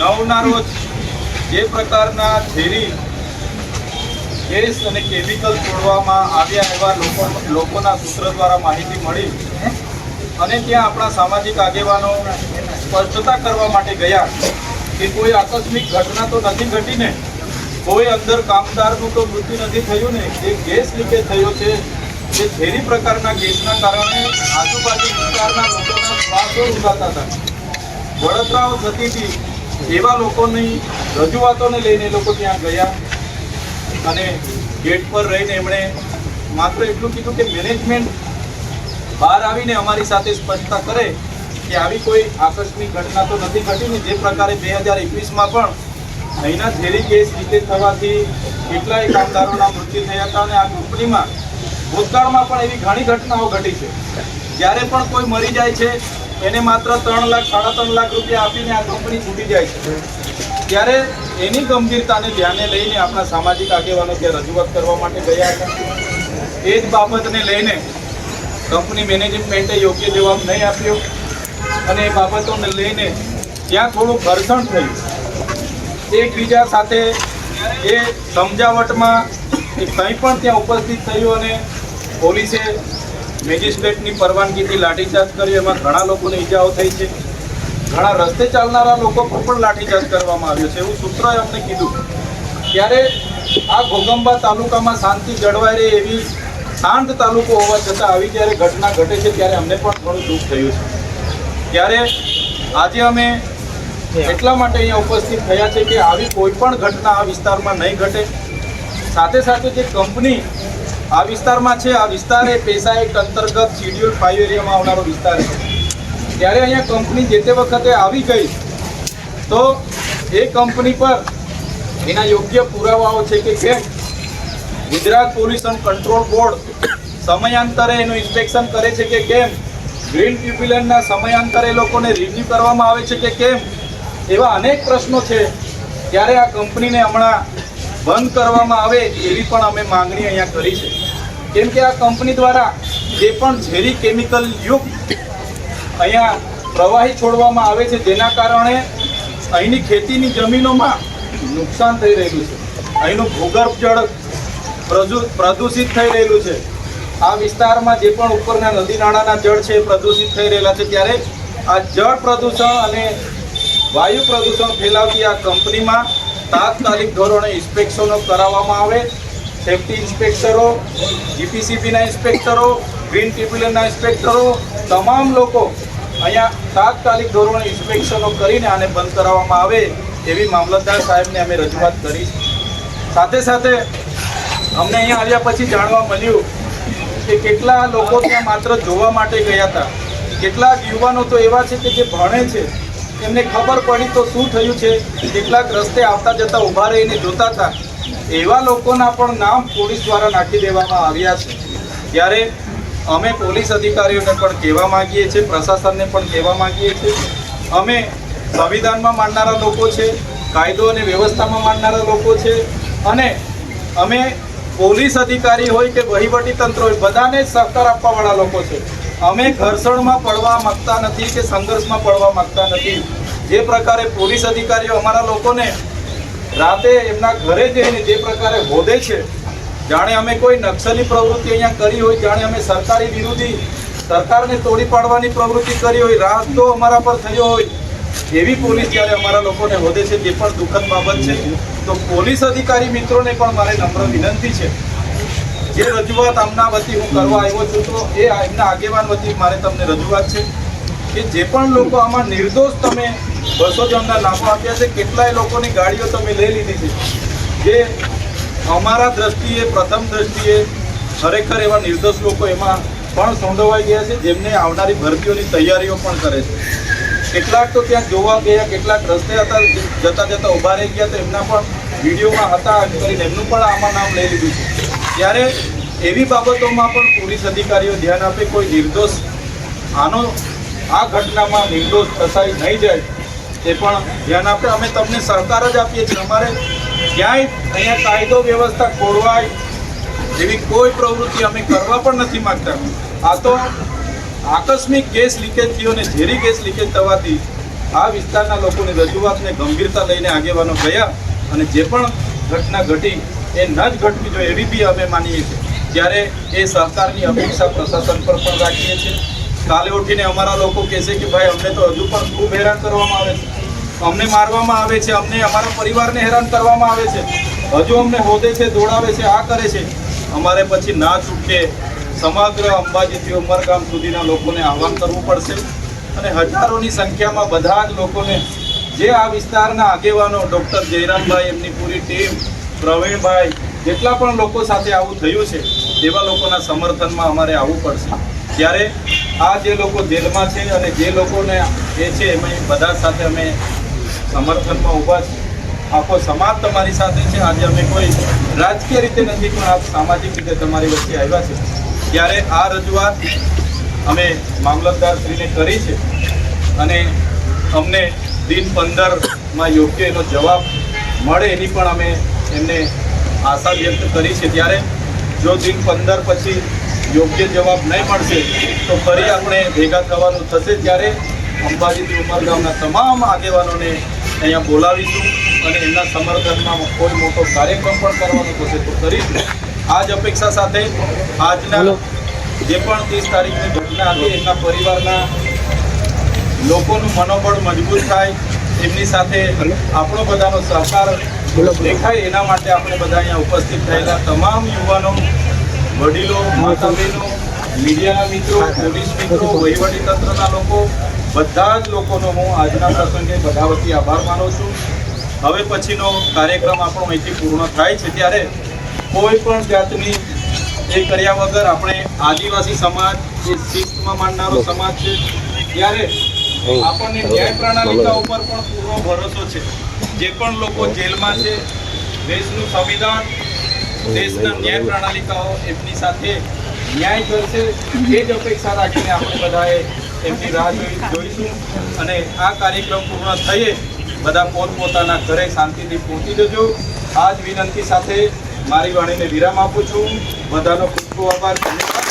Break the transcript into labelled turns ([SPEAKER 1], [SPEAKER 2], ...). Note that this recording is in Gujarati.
[SPEAKER 1] નવના રોજ જે પ્રકારના ઝેરી ગેસ અને કેમિકલ છોડવામાં આવ્યા એવા લોકો લોકોના સૂત્ર દ્વારા માહિતી મળી અને ત્યાં આપણા સામાજિક આગેવાનો સ્પષ્ટતા કરવા માટે ગયા કે કોઈ આકસ્મિક ઘટના તો નથી ઘટીને, કોઈ અંદર કામદારનું તો મૃત્યુ નથી થયું ને એ ગેસ લીકેજ થયો છે જે ઝેરી પ્રકારના ગેસના કારણે આજુબાજુ વિસ્તારના લોકોના શ્વાસો રૂંધાતા હતા. બળતરાઓ થતી એવા લોકોની રજૂઆતોને લઈને લોકો ત્યાં ગયા અને ગેટ પર રહીને એમણે માત્ર એટલું કીધું કે મેનેજમેન્ટ બહાર આવીને અમારી સાથે સ્પષ્ટતા કરે કે આવી કોઈ આકસ્મિક ઘટના તો નથી ઘટીને જે પ્રકારે બે હજાર એકવીસમાં પણ અહીંના ઝેરી કેસ લીકેજ થવાથી કેટલાય કામદારોના મૃત્યુ થયા હતા અને આ કંપનીમાં ભૂતકાળમાં પણ એવી ઘણી ઘટનાઓ ઘટી છે. જ્યારે પણ કોઈ મરી જાય છે, એને માત્ર ત્રણ લાખ, સાડા ત્રણ લાખ રૂપિયા આપીને આ કંપની છૂટી જાય છે. ત્યારે એની ગંભીરતાને ધ્યાને લઈને આપણા સામાજિક આગેવાનો જે રજૂઆત કરવા માટે ગયા હતા. એ જ બાબતને લઈને કંપની મેનેજમેન્ટે યોગ્ય જવાબ નહીં આપ્યો અને એ બાબતોને લઈને ત્યાં થોડું ઘર્ષણ થયું. એકબીજા સાથે એ સમજાવટમાં કંઈ પણ ત્યાં ઉપસ્થિત થયું અને પોલીસે મેજિસ્ટ્રેટની પરવાનગીથી લાઠીચાર્જ કર્યો એમાં ઘણા લોકોને ઈજાઓ થઈ છે. ઘણા રસ્તે ચાલનારા લોકો પણ લાઠીચાર્જ કરવામાં આવ્યો છે. એવું સૂત્રોએ અમને કીધું. ત્યારે આ ઘોગંબા તાલુકામાં શાંતિ જળવાઈ રહે એવી શાંત તાલુકો હોવા છતાં આવી જ્યારે ઘટના ઘટે છે ત્યારે અમને પણ ઘણું દુઃખ થયું છે. ત્યારે આજે અમે એટલા માટે અહીંયા ઉપસ્થિત થયા છે કે આવી કોઈ પણ ઘટના આ વિસ્તારમાં નહીં ઘટે. સાથે સાથે જે કંપની આ વિસ્તારમાં છે, આ વિસ્તાર એ પેસા એક અંતર્ગત શિડ્યુલ ફાઇવ એરિયામાં આવનારો વિસ્તાર છે. ત્યારે અહીંયા કંપની જે તે વખતે આવી ગઈ, તો એ કંપની પર એના યોગ્ય પુરાવાઓ છે કે કેમ? ગુજરાત પોલ્યુશન કંટ્રોલ બોર્ડ સમયાંતરે એનું ઇન્સ્પેક્શન કરે છે કે કેમ? ગ્રીન ટ્યુબ્યુલનના સમયાંતરે લોકોને રિન્યુ કરવામાં આવે છે કે કેમ? એવા અનેક પ્રશ્નો છે. ત્યારે આ કંપનીને હમણાં બંધ કરવામાં આવે એવી પણ અમે માંગણી અહીંયા કરી છે. કેમ કે આ કંપની દ્વારા જે પણ ઝેરી કેમિકલ યુક્ત અહીંયા પ્રવાહી છોડવામાં આવે છે, જેના કારણે અહીંની ખેતીની જમીનોમાં નુકસાન થઈ રહેલું છે. અહીંનું ભૂગર્ભ જળ પ્રદૂ- પ્રદૂષિત થઈ રહેલું છે. આ વિસ્તારમાં જે પણ ઉપરના નદી નાળાના જળ છે પ્રદૂષિત થઈ રહેલા છે. ત્યારે આ જળ પ્રદૂષણ અને વાયુ પ્રદૂષણ ફેલાવતી આ કંપનીમાં તાત્કાલિક ધોરણે ઇન્સ્પેક્શનો કરાવવામાં આવે. સેફટી ઇન્સ્પેક્ટરો, જીપીસીબીના ઇન્સ્પેક્ટરો, ગ્રીન ટ્રિબ્યુનલના ઇન્સ્પેક્ટરો, તમામ લોકો અહીંયા તાત્કાલિક ધોરણે ઇન્સ્પેક્શનો કરીને આને બંધ કરાવવામાં આવે એવી મામલતદાર સાહેબને અમે રજૂઆત કરી. સાથે સાથે અમને અહીંયા આવ્યા પછી જાણવા મળ્યું કે કેટલા લોકો ત્યાં માત્ર જોવા માટે ગયા હતા. કેટલાક યુવાનો તો એવા છે કે જે ભણે છે. એમને ખબર પડી તો શું થયું છે? કેટલાક રસ્તે આવતા જતા ઊભા રહીને જોતા હતા. એવા લોકોના પણ નામ પોલીસ દ્વારા નાખી દેવામાં આવ્યા છે. ત્યારે અમે પોલીસ અધિકારીઓને પણ કહેવા માગીએ છીએ, પ્રશાસનને પણ કહેવા માંગીએ છીએ. અમે સંવિધાનમાં માનનારા લોકો છે, કાયદો અને વ્યવસ્થામાં માનનારા લોકો છે અને અમે પોલીસ અધિકારી હોય કે વહીવટી તંત્ર હોય, બધાને સહકાર આપવાવાળા લોકો છે. અમે ઘર્ષણમાં પડવા માંગતા નથી કે સંઘર્ષમાં પડવા માંગતા નથી. જે પ્રકારે પોલીસ અધિકારીઓ અમારા લોકોને રાતે એમના ઘરે જઈને જે પ્રકારે હોદે છે, જાણે અમે કોઈ નક્સલી પ્રવૃત્તિ અહીંયા કરી હોય, જાણે અમે સરકારી વિરોધી, સરકારને તોડી પાડવાની પ્રવૃત્તિ કરી હોય રાહ તો અમારા પર થયો હોય. એવી પોલીસ જ્યારે અમારા લોકોને હોદે છે તે પણ દુઃખદ બાબત છે, તો પોલીસ અધિકારી મિત્રોને પણ મારે નમ્ર વિનંતી છે. જે રજૂઆત આમના વતી હું કરવા આવ્યો છું, તો એ એમના આગેવાન વતી મારે તમને રજૂઆત છે કે જે પણ લોકો આમાં નિર્દોષ તમે બસો જણના લાભો આપ્યા છે. કેટલાય લોકોની ગાડીઓ તમે લઈ લીધી છે. જે અમારા દ્રષ્ટિએ, પ્રથમ દ્રષ્ટિએ ખરેખર એવા નિર્દોષ લોકો એમાં પણ સંડોવાઈ ગયા છે, જેમને આવનારી ભરતીઓની તૈયારીઓ પણ કરે છે. કેટલાક તો ત્યાં જોવા ગયા, કેટલાક રસ્તે હતા, જતા જતા ઊભા રહી ગયા, તો એમના પણ વિડીયોમાં હતા કરીને એમનું પણ આમાં નામ લઈ લીધું છે. ત્યારે એવી બાબતોમાં પણ પોલીસ અધિકારીઓ ધ્યાન આપે, કોઈ નિર્દોષ, આનો આ ઘટનામાં નિર્દોષ ફસાઈ નહીં જાય. એ પણ ધ્યાન આપે. અમે તમને સહકાર જ આપીએ છીએ. અમારે ક્યાંય અહીંયા કાયદો વ્યવસ્થા ખોરવાય એવી કોઈ પ્રવૃત્તિ અમે કરવા પણ નથી માંગતા. આ તો આકસ્મિક ગેસ લીકેજ થયો ઝેરી ગેસ લીકેજ થવાથી આ વિસ્તારના લોકોની રજૂઆતને ગંભીરતા લઈને આગેવાનો ગયા અને જે પણ ઘટના ઘટી એ ન જ ઘટવી જોઈએ એવી બી અમે માનીએ છીએ. ત્યારે એ સહકારની અપેક્ષા પ્રશાસન પર પણ રાખીએ છીએ. કાલે ઉઠીને અમારા લોકો કહેશે કે ભાઈ, અમને તો હજુ પણ ખૂબ હેરાન કરવામાં આવે છે. અમને મારવામાં આવે છે, અમને અમારા પરિવારને હેરાન કરવામાં આવે છે. હજુ અમને હોદે છે, દોડાવે છે, આ કરે છે. અમારે પછી ના છૂટકે સમગ્ર અંબાજીથી ઉમરગામ સુધીના લોકોને આહવાન કરવું પડશે. અને હજારોની સંખ્યામાં બધા જ લોકોને જે આ વિસ્તારના આગેવાનો, ડૉક્ટર જયરામભાઈ, એમની પૂરી ટીમ, પ્રવીણભાઈ, જેટલા પણ લોકો સાથે આવું થયું છે એવા લોકોના સમર્થનમાં અમારે આવવું પડશે. ત્યારે આ જે લોકો જેલમાં છે અને જે લોકોને એ છે એમાં બધા સાથે અમે સમર્થનમાં ઊભા છીએ. આખો સમાજ તમારી સાથે છે. આજે અમે કોઈ રાજકીય રીતે નથી, પણ આ સામાજિક રીતે તમારી વચ્ચે આવ્યા છે. ત્યારે આ રજૂઆત અમે મામલતદારશ્રીને કરી છે અને અમને દિન પંદરમાં યોગ્ય એનો જવાબ મળે એની પણ અમે એમને આશા વ્યક્ત કરી છે. ત્યારે જો દિન પંદર પછી યોગ્ય જવાબ નહીં મળશે તો ફરી આપણે ભેગા થવાનું થશે ત્યારે અંબાજીથી ઉમરગામના તમામ આગેવાનોને અહીંયા બોલાવીશું અને એમના સમર્થનમાં કોઈ મોટો કાર્યક્રમ પણ કરવાનો થશે તો કરીશું આ જ અપેક્ષા સાથે આજના જે પણ ત્રીસ તારીખની ઘટના હતી એમના પરિવારના લોકોનું મનોબળ મજબૂત થાય એમની સાથે આપણો બધાનો સહકાર દેખાય એના માટે આપણે બધા અહીંયા ઉપસ્થિત થયેલા તમામ યુવાનો વડીલો માતા બહેનો મીડિયાના મિત્રો પોલીસ મિત્રો વહીવટી તંત્રના લોકો બધા જ લોકોનો હું આજના પ્રસંગે બધા વતી આભાર માનું છું. હવે પછીનો કાર્યક્રમ આપણો અહીંથી પૂર્ણ થાય છે ત્યારે કોઈ પણ જાતની એ કર્યા વગર આપણે આદિવાસી સમાજ જે શિસ્તમાં માનનારો સમાજ છે ત્યારે આપણને ન્યાય પ્રણાલિકા ઉપર પણ પૂરો ભરોસો છે. જે પણ લોકો જેલમાં છે દેશનું સંવિધાન દેશના ન્યાય પ્રણાલિકાઓ એમની સાથે ન્યાય કરશે એ જ અપેક્ષા રાખીને આપણે બધાએ એમની રાહ જોઈ જોઈશું. અને આ કાર્યક્રમ પૂર્ણ થઈએ બધા પોતપોતાના ઘરે શાંતિથી પહોંચી જજો. આ જ વિનંતી સાથે મારી વાણીને વિરામ આપું છું. બધાનો ખૂબ ખૂબ આભાર. ધન્યવાદ.